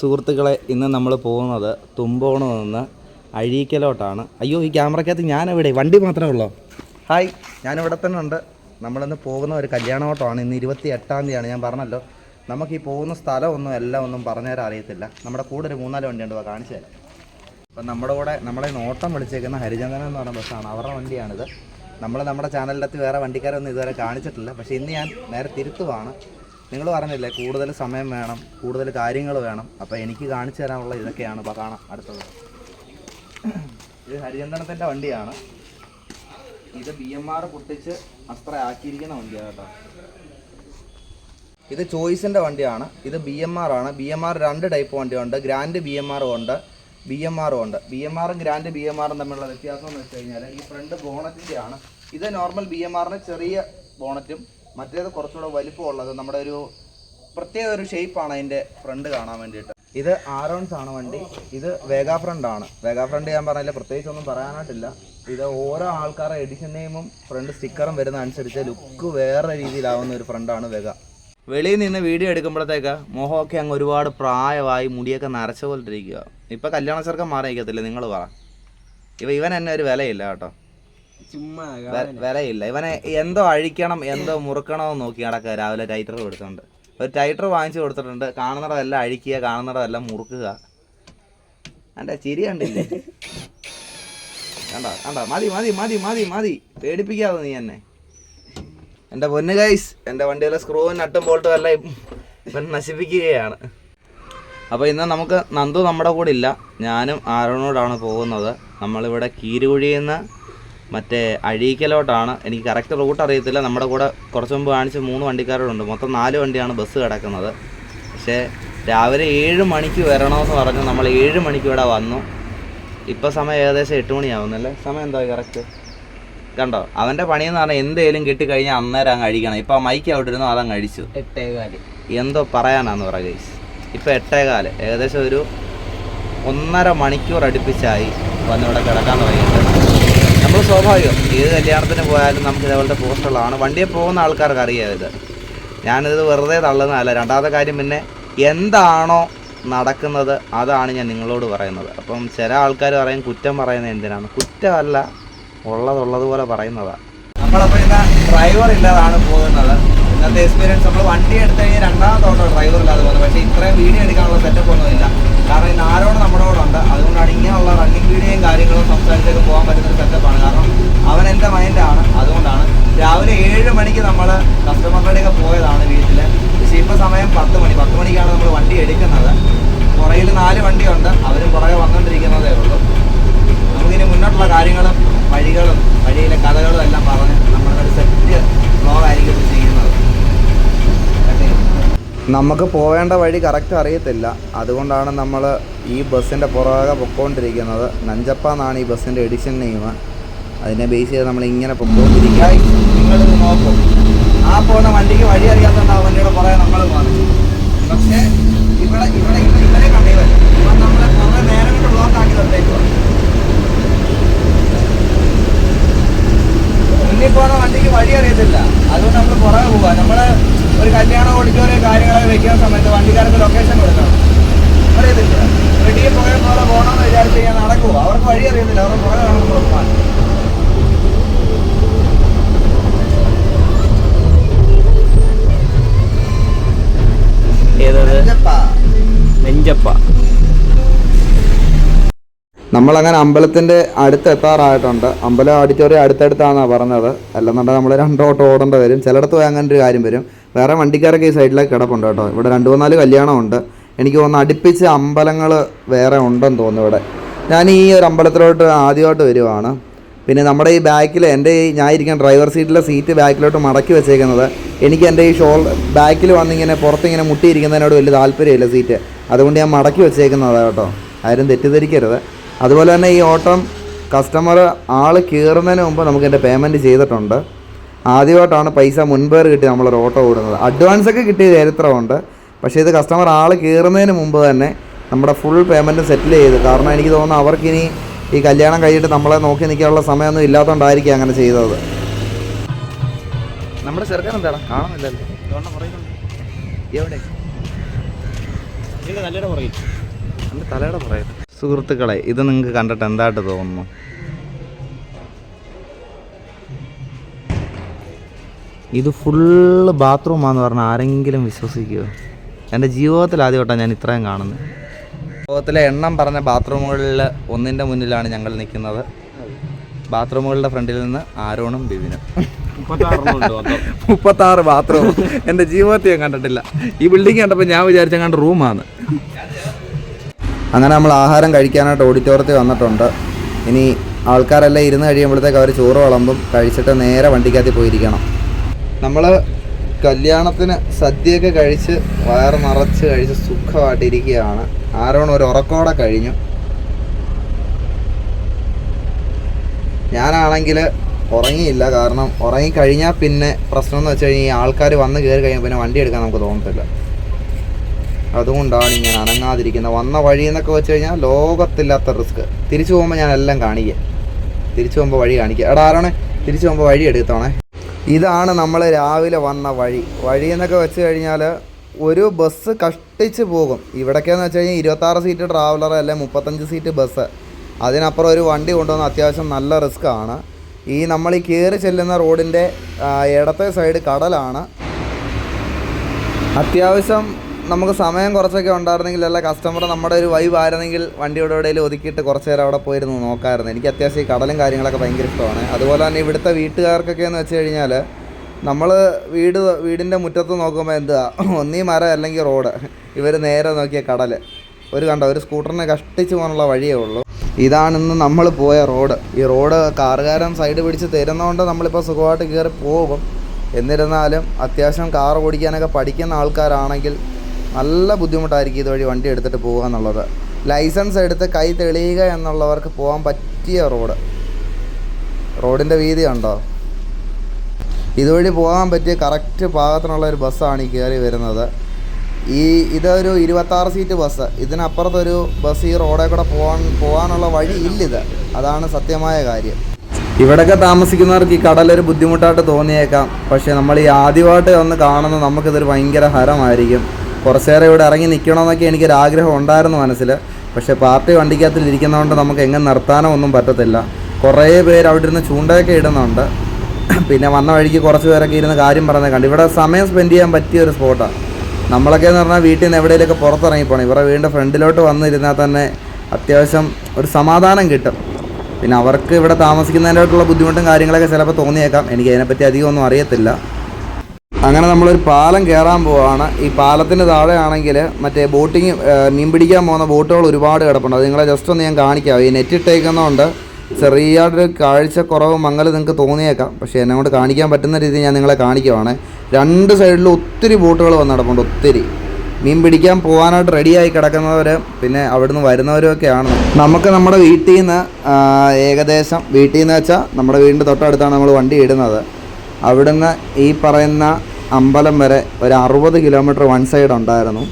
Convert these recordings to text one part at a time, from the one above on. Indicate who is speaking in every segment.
Speaker 1: സുഹൃത്തുക്കളെ ഇന്ന് നമ്മൾ പോകുന്നത് തുമ്പോണ് നിന്ന് അഴീക്കലോട്ടാണ്. അയ്യോ ഈ ക്യാമറയ്ക്കകത്ത് ഞാനെവിടെ? വണ്ടി മാത്രമേ ഉള്ളൂ? ഹായ് ഞാനിവിടെ തന്നെ ഉണ്ട്. നമ്മളിന്ന് പോകുന്ന ഒരു കല്യാണോട്ടമാണ്. ഇന്ന് ഇരുപത്തി എട്ടാം തീയതിയാണ്. ഞാൻ പറഞ്ഞല്ലോ നമുക്ക് ഈ പോകുന്ന സ്ഥലമൊന്നും എല്ലാം ഒന്നും പറഞ്ഞുതരാൻ അറിയത്തില്ല. നമ്മുടെ കൂടെ ഒരു മൂന്നാൽ വണ്ടിയുണ്ട് വാ, കാണിച്ചു തരാം. അപ്പം നമ്മുടെ കൂടെ നമ്മളെ നോട്ടം വിളിച്ചേക്കുന്ന ഹരിചന്ദനൻ എന്ന് പറഞ്ഞ ബസ്സാണ്. അവരുടെ വണ്ടിയാണിത്. നമ്മൾ നമ്മുടെ ചാനലിനകത്ത് വേറെ വണ്ടിക്കാരൊന്നും ഇതുവരെ കാണിച്ചിട്ടില്ല. പക്ഷേ ഇന്ന് ഞാൻ നേരെ തിരുത്തുവാണ്. നിങ്ങൾ പറഞ്ഞില്ലേ കൂടുതൽ സമയം വേണം കൂടുതൽ കാര്യങ്ങൾ വേണം. അപ്പോൾ എനിക്ക് കാണിച്ചു തരാനുള്ള ഇതൊക്കെയാണ് ഇപ്പോൾ കാണാം അടുത്തത്. ഇത് ഹരിചന്ദനത്തിന്റെ വണ്ടിയാണ്. ഇത് ബി എം ആർ പൊട്ടിച്ച് അസ്ത്ര ആക്കിയിരിക്കുന്ന വണ്ടിയാണ് കേട്ടോ. ഇത് ചോയ്സിന്റെ വണ്ടിയാണ്. ഇത് ബി എം ആർ ആണ്. ബി എം ആർ രണ്ട് ടൈപ്പ് വണ്ടിയുണ്ട്. ഗ്രാൻഡ് ബി എം ആറും ഉണ്ട്. ബി എം ആറും ഉണ്ട്. ബി എം ആറും ഗ്രാൻഡ് ബി എം ആറും തമ്മിലുള്ള വ്യത്യാസം എന്ന് വെച്ച് കഴിഞ്ഞാൽ ഈ ഫ്രണ്ട് ബോണറ്റിന്റെ ആണ് ഇത് നോർമൽ ബി എം ആറിന് ചെറിയ ബോണറ്റും മറ്റേത് കുറച്ചുകൂടെ വലിപ്പമുള്ളത് നമ്മുടെ ഒരു പ്രത്യേക ഒരു ഷേപ്പാണ് അതിന്റെ ഫ്രണ്ട് കാണാൻ വേണ്ടിയിട്ട്. ഇത് ആരോൺസ് ആണ് വണ്ടി. ഇത് വേഗ ഫ്രണ്ട് ആണ്. വേഗ ഫ്രണ്ട് ഞാൻ പറഞ്ഞില്ല പ്രത്യേകിച്ച് ഒന്നും പറയാനായിട്ടില്ല. ഇത് ഓരോ ആൾക്കാരുടെ എഡിഷൻ നെയിമും ഫ്രണ്ട് സ്റ്റിക്കറും വരുന്ന അനുസരിച്ച് ലുക്ക് വേറെ രീതിയിലാവുന്ന ഒരു ഫ്രണ്ടാണ് വേഗ വെളിയിൽ നിന്ന് വീഡിയോ എടുക്കുമ്പോഴത്തേക്ക് മുഖമൊക്കെ അങ്ങ് ഒരുപാട് പ്രായമായി മുടിയൊക്കെ നരച്ച പോലെ ഇരിക്കുക ഇപ്പം കല്യാണ ചെറുക്കം മാറിയിരിക്കത്തില്ല? നിങ്ങൾ പറ. ഇവ ഇവൻ എന്നെ ഒരു വിലയില്ല കേട്ടോ. വിലയില്ല ഇവനെ എന്തോ അഴിക്കണം എന്തോ മുറുക്കണമെന്ന് നോക്കി നടക്കുക. രാവിലെ ടൈറ്റർ കൊടുത്തുണ്ട്. ഒരു ടൈറ്റർ വാങ്ങിച്ചു കൊടുത്തിട്ടുണ്ട്. കാണുന്നിടമെല്ലാം അഴിക്കുക കാണുന്നിടമെല്ലാം മുറുക്കുക. അല്ല ചിരി കണ്ടില്ലേ? കണ്ടോ? കണ്ടോ? മതി മതി മതി മതി മതി. പേടിപ്പിക്കാതെ നീ എന്നെ. എന്റെ പൊന്ന് ഗൈസ് എന്റെ വണ്ടിയിലെ സ്ക്രൂവും നട്ടും ബോൾട്ടും എല്ലാം ഇവൻ നശിപ്പിക്കുകയാണ്. അപ്പോൾ ഇന്ന് നമുക്ക് നന്ദു നമ്മുടെ കൂടെ ഇല്ല. ഞാനും ആരോണോടാണ് പോകുന്നത്. നമ്മളിവിടെ കീരുകുഴിയിൽ നിന്ന് മറ്റേ അഴീക്കലോട്ടാണ്. എനിക്ക് കറക്റ്റ് റൂട്ട് അറിയത്തില്ല. നമ്മുടെ കൂടെ കുറച്ച് മുമ്പ് കാണിച്ച മൂന്ന് വണ്ടിക്കാരോടുണ്ട്. മൊത്തം നാല് വണ്ടിയാണ് ബസ് കിടക്കുന്നത്. പക്ഷേ രാവിലെ ഏഴ് മണിക്ക് വരണമെന്ന് പറഞ്ഞു നമ്മൾ ഏഴ് മണിക്ക് ഇവിടെ വന്നു. ഇപ്പോൾ സമയം ഏകദേശം എട്ട് മണിയാവുന്നല്ലേ? സമയം എന്താ കറക്റ്റ് കണ്ടോ? അവന്റെ പണിയെന്ന് പറഞ്ഞാൽ എന്തേലും കിട്ടിക്കഴിഞ്ഞാൽ അന്നേരം അങ്ങ് അഴിക്കണം. ഇപ്പോൾ മൈക്ക് അവിടെ ഇരുന്നു അതങ്ങ് അഴിച്ചു.
Speaker 2: എട്ടേകാൽ.
Speaker 1: എന്തോ പറയാനാന്ന് പറ ഗൈസ് ഇപ്പം എട്ടേകാൽ. ഏകദേശം ഒരു ഒന്നര മണിക്കൂർ അടുപ്പിച്ചായി വന്നിവിടെ കിടക്കാൻ തുടങ്ങിയിട്ട്. നമ്മൾ സ്വാഭാവികം. ഏത് കല്യാണത്തിന് പോയാലും നമുക്ക് ഇതേപോലത്തെ പോസ്റ്റുകളാണ്. വണ്ടിയിൽ പോകുന്ന ആൾക്കാർക്ക് അറിയാം ഇത്. ഞാനിത് വെറുതെ തള്ളുന്നതല്ല. രണ്ടാമത്തെ കാര്യം പിന്നെ എന്താണോ നടക്കുന്നത് അതാണ് ഞാൻ നിങ്ങളോട് പറയുന്നത്. അപ്പം ചില ആൾക്കാർ പറയും കുറ്റം പറയുന്നത് എന്തിനാണ്? കുറ്റമല്ല ഉള്ളതുള്ളതുപോലെ പറയുന്നതാണ് നമ്മളപ്പോൾ ഇന്ന് ഡ്രൈവർ ഇല്ലാതാണ് പോകുന്നത്. ഇന്നത്തെ എക്സ്പീരിയൻസ് നമ്മൾ വണ്ടി എടുത്തു കഴിഞ്ഞാൽ രണ്ടാമത്തോട്ടോ ഡ്രൈവർ ഇല്ലാതെ പോകുന്നത്. പക്ഷേ ഇത്രയും വീഡിയോ എടുക്കാനുള്ള സെറ്റപ്പ് ഒന്നുമില്ല കാരണം ഇന്ന് ആരോട് നമ്മുടെ കൂടെ ഉണ്ട്. അതുകൊണ്ടാണ് ഇങ്ങനെയുള്ള റണ്ണിങ് വീഡിയോയും കാര്യങ്ങളും സംസാരിച്ചൊക്കെ പോകാൻ പറ്റുന്ന ഒരു സെറ്റപ്പാണ് കാരണം അവൻ എന്റെ മൈൻഡാണ് അതുകൊണ്ടാണ് രാവിലെ ഏഴ് മണിക്ക് നമ്മൾ കസ്റ്റമറുടെയൊക്കെ പോയതാണ് വീട്ടിൽ പക്ഷേ ഇപ്പോൾ സമയം പത്ത് മണി. പത്ത് മണിക്കാണ് നമ്മൾ വണ്ടി എടുക്കുന്നത്. പുറകിൽ നാല് വണ്ടിയുണ്ട്. അവരും പുറകെ വന്നുകൊണ്ടിരിക്കുന്നതേ ഉള്ളൂ. നമുക്കിനി മുന്നോട്ടുള്ള കാര്യങ്ങളും വഴികളും വഴിയിലെ കഥകളും എല്ലാം പറഞ്ഞ് നമ്മുടെ ഒരു സെറ്റ് ബ്ലോഗായിരിക്കും ചെയ്യുന്നത്. നമുക്ക് പോവേണ്ട വഴി കറക്റ്റ് അറിയത്തില്ല. അതുകൊണ്ടാണ് നമ്മൾ ഈ ബസ്സിന്റെ പുറകെ പൊക്കോണ്ടിരിക്കുന്നത്. നഞ്ചപ്പ എന്നാണ് ഈ ബസ്സിന്റെ എഡിഷൻ നെയിം അതിനെ ബേസ് ചെയ്ത് നമ്മൾ ഇങ്ങനെ പൊക്കോണ്ടിരിക്കുക. നോക്കും. ആ പോകുന്ന വണ്ടിക്ക് വഴി അറിയാത്തതുകൊണ്ട് വണ്ടിയുടെ പുറകെ നമ്മൾ പറഞ്ഞു പക്ഷേ ഇവിടെ ഇവിടെ ഇവിടെ ഇവരെ കണ്ടേ ഇവൻ നമ്മളെ കുറേ നേരം കൊണ്ട് ബ്ലോക്ക് ആക്കി നിർത്തേക്കുവാ മുന്നിൽ പോകുന്ന വണ്ടിക്ക് വഴി അറിയത്തില്ല അതുകൊണ്ട് നമ്മൾ പുറകെ പോവുക നമ്മൾ ഒരു കല്യാണം ഓഡിറ്റോറിയം കാര്യങ്ങളൊക്കെ വെക്കുന്ന സമയത്ത് വണ്ടിക്കാർക്ക് ലൊക്കേഷൻ കൊടുക്കണം അറിയത്തില്ല റെഡിയെ പോയ പോലെ വിചാരിച്ച് നടക്കുമോ അവർക്ക് വഴി അറിയത്തില്ല. അവരുടെ പുറകെ വേണം
Speaker 2: നെഞ്ചപ്പ.
Speaker 1: നമ്മളങ്ങനെ അമ്പലത്തിന്റെ അടുത്ത് എത്താറായിട്ടുണ്ട്. അമ്പലം ഓഡിറ്റോറിയം അടുത്തടുത്താണെന്നാണ് പറഞ്ഞത്. അല്ലെന്നുണ്ടെങ്കിൽ നമ്മൾ രണ്ട് ഓട്ടോ ഓടേണ്ടി വരും. ചിലയിടത്ത് പോയി അങ്ങനെ ഒരു കാര്യം വരും. വേറെ വണ്ടിക്കാരൊക്കെ ഈ സൈഡിലേക്ക് കിടപ്പുണ്ട് കേട്ടോ. ഇവിടെ രണ്ട് മൂന്നാൽ കല്യാണമുണ്ട്. എനിക്ക് തോന്നുന്നു അടുപ്പിച്ച് അമ്പലങ്ങൾ വേറെ ഉണ്ടെന്ന് തോന്നുന്നു ഇവിടെ. ഞാൻ ഈ ഒരു അമ്പലത്തിലോട്ട് ആദ്യമായിട്ട് വരുവാണ്. പിന്നെ നമ്മുടെ ഈ ബാക്കിൽ എന്റെ ഈ ഞാൻ ഇരിക്കുന്ന ഡ്രൈവർ സീറ്റിലെ സീറ്റ് ബാക്കിലോട്ട് മടക്കി വെച്ചേക്കുന്നത് എനിക്ക് എന്റെ ഈ ഷോൾ ബാക്കിൽ വന്നിങ്ങനെ പുറത്തിങ്ങനെ മുട്ടിയിരിക്കുന്നതിനോട് വലിയ താല്പര്യമില്ല സീറ്റ്. അതുകൊണ്ട് ഞാൻ മടക്കി വെച്ചേക്കുന്നതാണ് കേട്ടോ. ആരും തെറ്റിദ്ധരിക്കരുത്. അതുപോലെ തന്നെ ഈ ഓട്ടം കസ്റ്റമർ ആൾ കയറുന്നതിന് മുമ്പ് നമുക്ക് എന്റെ പേയ്മെന്റ് ചെയ്തിട്ടുണ്ട്. ആദ്യമായിട്ടാണ് പൈസ മുൻപേർ കിട്ടി നമ്മളൊരു ഓട്ടോ ഓടുന്നത്. അഡ്വാൻസ് ഒക്കെ കിട്ടിയ ചരിത്രമുണ്ട്. പക്ഷേ ഇത് കസ്റ്റമർ ആൾ കയറുന്നതിന് മുമ്പ് തന്നെ നമ്മുടെ ഫുൾ പേയ്മെന്റ് സെറ്റിൽ ചെയ്ത്. കാരണം എനിക്ക് തോന്നുന്നു അവർക്കിനി ഈ കല്യാണം കഴിഞ്ഞിട്ട് നമ്മളെ നോക്കി നിൽക്കാനുള്ള സമയമൊന്നും ഇല്ലാത്തതുകൊണ്ടായിരിക്കും അങ്ങനെ ചെയ്തത്. നമ്മുടെ ചെറുക്കൻ എന്താണ് കാണുന്നില്ലല്ലോ. എവിടെ?
Speaker 2: ഇതിന്റെ തലയുടെ പുറകിൽ.
Speaker 1: എന്റെ തലയുടെ പറയും സുഹൃത്തുക്കളെ ഇത് നിങ്ങൾക്ക് കണ്ടിട്ട് എന്തായിട്ട് തോന്നുന്നു? ഇത് ഫുള്ള് ബാത്റൂമാന്ന് പറഞ്ഞാൽ ആരെങ്കിലും വിശ്വസിക്കുമോ എന്റെ ജീവിതത്തിൽ ആദ്യമായിട്ടാണ് ഞാൻ ഇത്രയും കാണുന്നത്. ലോകത്തിലെ എണ്ണം പറഞ്ഞ ബാത്റൂമുകളിൽ ഒന്നിന്റെ മുന്നിലാണ് ഞങ്ങൾ നിൽക്കുന്നത്. ബാത്റൂമുകളുടെ ഫ്രണ്ടിൽ നിന്ന് ആരോണും ബിബിനും മുപ്പത്താറ് ബാത്റൂം. എന്റെ ജീവിതത്തിൽ ഞാൻ കണ്ടിട്ടില്ല. ഈ ബിൽഡിംഗ് കണ്ടപ്പോൾ ഞാൻ വിചാരിച്ച കണ്ട റൂമാണ് അങ്ങനെ നമ്മൾ ആഹാരം കഴിക്കാനായിട്ട് ഓഡിറ്റോറിയത്തിൽ വന്നിട്ടുണ്ട്. ഇനി ആൾക്കാരെല്ലാം ഇരുന്ന് കഴിയുമ്പോഴത്തേക്ക് അവർ ചോറ് വിളമ്പും കഴിച്ചിട്ട് നേരെ വണ്ടിക്കകത്ത് പോയിരിക്കണം. നമ്മൾ കല്യാണത്തിന് സദ്യയൊക്കെ കഴിച്ച് വയറ് നിറച്ച് കഴിച്ച് സുഖമായിട്ടിരിക്കുകയാണ്. ആരോണം ഒരു ഉറക്കോടെ കഴിഞ്ഞു. ഞാനാണെങ്കിൽ ഉറങ്ങിയില്ല. കാരണം ഉറങ്ങിക്കഴിഞ്ഞാൽ പിന്നെ പ്രശ്നം എന്ന് വെച്ച് കഴിഞ്ഞാൽ ആൾക്കാർ വന്ന് കയറി കഴിയുമ്പോൾ പിന്നെ വണ്ടി എടുക്കാൻ നമുക്ക് തോന്നത്തില്ല. അതുകൊണ്ടാണ് ഇങ്ങനെ അനങ്ങാതിരിക്കുന്നത്. വന്ന വഴി എന്നൊക്കെ വെച്ച് കഴിഞ്ഞാൽ ലോകത്തില്ലാത്ത റിസ്ക്. തിരിച്ചു പോകുമ്പോൾ ഞാൻ എല്ലാം കാണിക്കുക തിരിച്ചു പോകുമ്പോൾ വഴി കാണിക്കുക എടാ ആരാണ് തിരിച്ചു പോകുമ്പോൾ വഴി എടുത്തോണേ ഇതാണ് നമ്മൾ രാവിലെ വന്ന വഴി. വഴി എന്നൊക്കെ വെച്ച് കഴിഞ്ഞാൽ ഒരു ബസ് കഷ്ടിച്ച് പോകും. ഇവിടൊക്കെയെന്ന് വെച്ച് കഴിഞ്ഞാൽ ഇരുപത്താറ് സീറ്റ് ട്രാവലർ അല്ലെ മുപ്പത്തഞ്ച് സീറ്റ് ബസ് അതിനപ്പുറം ഒരു വണ്ടി കൊണ്ടുവന്ന അത്യാവശ്യം നല്ല റിസ്ക് ആണ്. ഈ നമ്മൾ ഈ കയറി ചെല്ലുന്ന റോഡിന്റെ ഇടത്തെ സൈഡ് കടലാണ്. അത്യാവശ്യം നമുക്ക് സമയം കുറച്ചൊക്കെ ഉണ്ടായിരുന്നെങ്കിൽ അല്ല കസ്റ്റമർ നമ്മുടെ ഒരു വൈബ് ആയിരുന്നെങ്കിൽ വണ്ടിയുടെ ഇടയിൽ ഒതുക്കിയിട്ട് കുറച്ച് നേരം അവിടെ പോയിരുന്നു നോക്കാമായിരുന്നു എനിക്ക് അത്യാവശ്യം ഈ കടലും കാര്യങ്ങളൊക്കെ ഭയങ്കര ഇഷ്ടമാണ്. അതുപോലെ തന്നെ ഇവിടുത്തെ വീട്ടുകാർക്കൊക്കെ എന്ന് വെച്ച് കഴിഞ്ഞാൽ നമ്മൾ വീട് വീടിന്റെ മുറ്റത്ത് നോക്കുമ്പോൾ എന്താ ഒന്നീ മരം അല്ലെങ്കിൽ റോഡ്. ഇവർ നേരെ നോക്കിയ കടൽ. ഒരു കണ്ട ഒരു സ്കൂട്ടറിനെ കഷ്ടിച്ച് പോകാനുള്ള വഴിയേ ഉള്ളൂ. ഇതാണിന്ന് നമ്മൾ പോയ റോഡ്. ഈ റോഡ് കാറുകാരൻ സൈഡ് പിടിച്ച് തരുന്നതുകൊണ്ട് നമ്മളിപ്പോൾ സുഖമായിട്ട് കയറി പോകും. എന്നിരുന്നാലും അത്യാവശ്യം കാർ ഓടിക്കാനൊക്കെ പഠിക്കുന്ന ആൾക്കാരാണെങ്കിൽ നല്ല ബുദ്ധിമുട്ടായിരിക്കും ഇതുവഴി വണ്ടി എടുത്തിട്ട് പോകുക എന്നുള്ളത്. ലൈസൻസ് എടുത്ത് കൈ തെളിയുക എന്നുള്ളവർക്ക് പോകാൻ പറ്റിയ റോഡ്. റോഡിന്റെ വീതി ഉണ്ടോ ഇതുവഴി പോകാൻ പറ്റിയ കറക്റ്റ് പാകത്തിനുള്ള ഒരു ബസ്സാണ് ഈ കയറി വരുന്നത്. ഈ ഇതൊരു ഇരുപത്താറ് സീറ്റ് ബസ് ഇതിനപ്പുറത്തൊരു ബസ് ഈ റോഡിൽ കൂടെ പോകാൻ പോകാനുള്ള വഴി ഇല്ലിത്. അതാണ് സത്യമായ കാര്യം. ഇവിടെയൊക്കെ താമസിക്കുന്നവർക്ക് ഈ കടലൊരു ബുദ്ധിമുട്ടായിട്ട് തോന്നിയേക്കാം. പക്ഷേ നമ്മൾ ഈ ആദ്യമായിട്ട് ഒന്ന് കാണുന്ന നമുക്കിതൊരു ഭയങ്കര ഹരമായിരിക്കും. കുറച്ച് നേരം ഇവിടെ ഇറങ്ങി നിൽക്കണമെന്നൊക്കെ എനിക്കൊരു ആഗ്രഹം ഉണ്ടായിരുന്നു മനസ്സിൽ. പക്ഷേ പാർട്ടി വണ്ടിക്കകത്തിൽ ഇരിക്കുന്നതുകൊണ്ട് നമുക്ക് എങ്ങനെ നിർത്താനോ ഒന്നും പറ്റത്തില്ല. കുറേ പേര് അവിടെ ഇരുന്ന് ചൂണ്ടയൊക്കെ ഇടുന്നുണ്ട്. പിന്നെ വന്ന വഴിക്ക് കുറച്ച് പേരൊക്കെ ഇരുന്ന് കാര്യം പറഞ്ഞത് കണ്ടു. ഇവിടെ സമയം സ്പെൻഡ് ചെയ്യാൻ പറ്റിയ ഒരു സ്പോട്ടാണ് നമ്മളൊക്കെ എന്ന് പറഞ്ഞാൽ വീട്ടിൽ നിന്ന് എവിടെയെങ്കിലുമൊക്കെ പുറത്തിറങ്ങി പോകണം ഇവരുടെ വീടിന്റെ ഫ്രണ്ടിലോട്ട് വന്നിരുന്നാൽ തന്നെ അത്യാവശ്യം ഒരു സമാധാനം കിട്ടും. പിന്നെ അവർക്ക് ഇവിടെ താമസിക്കുന്നതിനായിട്ടുള്ള ബുദ്ധിമുട്ടും കാര്യങ്ങളൊക്കെ ചിലപ്പോൾ തോന്നിയേക്കാം. എനിക്ക് അതിനെപ്പറ്റി അധികം ഒന്നും അറിയത്തില്ല. അങ്ങനെ നമ്മളൊരു പാലം കയറാൻ പോവാണ്. ഈ പാലത്തിന് താഴെയാണെങ്കിൽ മറ്റേ ബോട്ടിങ് മീൻ പിടിക്കാൻ പോകുന്ന ബോട്ടുകൾ ഒരുപാട് കിടപ്പുണ്ട്. അത് നിങ്ങളെ ജസ്റ്റ് ഒന്ന് ഞാൻ കാണിക്കാം. ഈ നെറ്റ് ഇട്ടേക്കുന്നതുകൊണ്ട് ചെറിയൊരു കാഴ്ചക്കുറവ് മങ്ങൽ നിങ്ങൾക്ക് തോന്നിയേക്കാം. പക്ഷേ എന്നെ കൊണ്ട് കാണിക്കാൻ പറ്റുന്ന രീതിയിൽ ഞാൻ നിങ്ങളെ കാണിക്കുവാണ്. രണ്ട് സൈഡിലും ഒത്തിരി ബോട്ടുകൾ വന്ന് കിടപ്പുണ്ട് ഒത്തിരി. മീൻ പിടിക്കാൻ പോകാനായിട്ട് റെഡിയായി കിടക്കുന്നവർ പിന്നെ അവിടുന്ന് വരുന്നവരൊക്കെയാണ് നമുക്ക് നമ്മുടെ വീട്ടിൽ നിന്ന് ഏകദേശം വീട്ടിൽ നിന്ന് വെച്ചാൽ നമ്മുടെ വീടിന്റെ തൊട്ടടുത്താണ് നമ്മൾ വണ്ടി ഇടുന്നത്. അവിടുന്ന് ഈ പറയുന്ന അമ്പലം വരെ ഒരു അറുപത് കിലോമീറ്റർ വൺ സൈഡ് ഉണ്ടായിരുന്നു.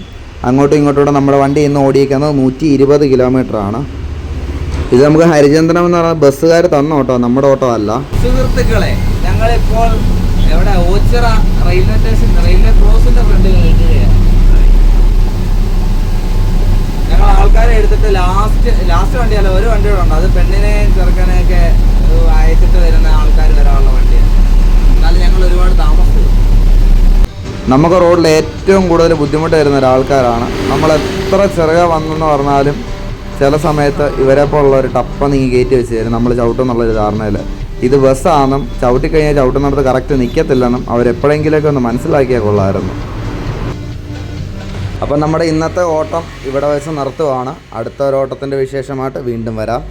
Speaker 1: അങ്ങോട്ടും ഇങ്ങോട്ടും നമ്മുടെ വണ്ടി ഇന്ന് ഓടിയിരിക്കുന്നത് നൂറ്റി ഇരുപത് കിലോമീറ്ററാണ് ഇത് നമുക്ക് ഹരിചന്ദ്രൻ എന്ന് പറഞ്ഞ ബസ്സുകാർ തന്ന ഓട്ടോ നമ്മുടെ ഓട്ടോ അല്ല.
Speaker 2: സുഹൃത്തുക്കളെ ഞങ്ങളിപ്പോൾ എവിടെ? ഓച്ചിറ റെയിൽവേ സ്റ്റേഷൻ റെയിൽവേ ക്രോസിന്റെ ഫ്രണ്ടിൽ നിൽക്കുകയാണ് ഞങ്ങൾ ആൾക്കാരെ എടുത്തിട്ട് ലാസ്റ്റ് ലാസ്റ്റ് വണ്ടിയല്ല ഒരു വണ്ടി ഉണ്ട്. അത് പെണ്ണിനെ ചെറുക്കനെയൊക്കെ അയച്ചിട്ട് വരുന്ന ആൾക്കാർ വരാനുള്ള വണ്ടിയാണ്. എന്നാലും ഞങ്ങൾ ഒരുപാട് താമസിച്ചു.
Speaker 1: നമുക്ക് റോഡിൽ ഏറ്റവും കൂടുതൽ ബുദ്ധിമുട്ട് വരുന്ന ഒരാൾക്കാരാണ്. നമ്മൾ എത്ര ചെറുക വന്നെന്ന് പറഞ്ഞാലും ചില സമയത്ത് ഇവരെ പോലുള്ള ഒരു ടപ്പ നീങ്ങി കയറ്റി വെച്ച് തരും നമ്മൾ ചവിട്ടുന്നുള്ളൊരു ധാരണയിൽ ഇത് ബസ്സാണെന്നും ചവിട്ടിക്കഴിഞ്ഞാൽ ചവിട്ടുന്നിടത്ത് കറക്റ്റ് നിൽക്കത്തില്ലെന്നും അവരെപ്പോഴെങ്കിലൊക്കെ ഒന്ന് മനസ്സിലാക്കിയാൽ കൊള്ളാമായിരുന്നു. അപ്പം നമ്മുടെ ഇന്നത്തെ ഓട്ടം ഇവിടെ വെച്ച് നിർത്തുവാണ്. അടുത്ത ഒരു ഓട്ടത്തിന്റെ വിശേഷമായിട്ട് വീണ്ടും വരാം.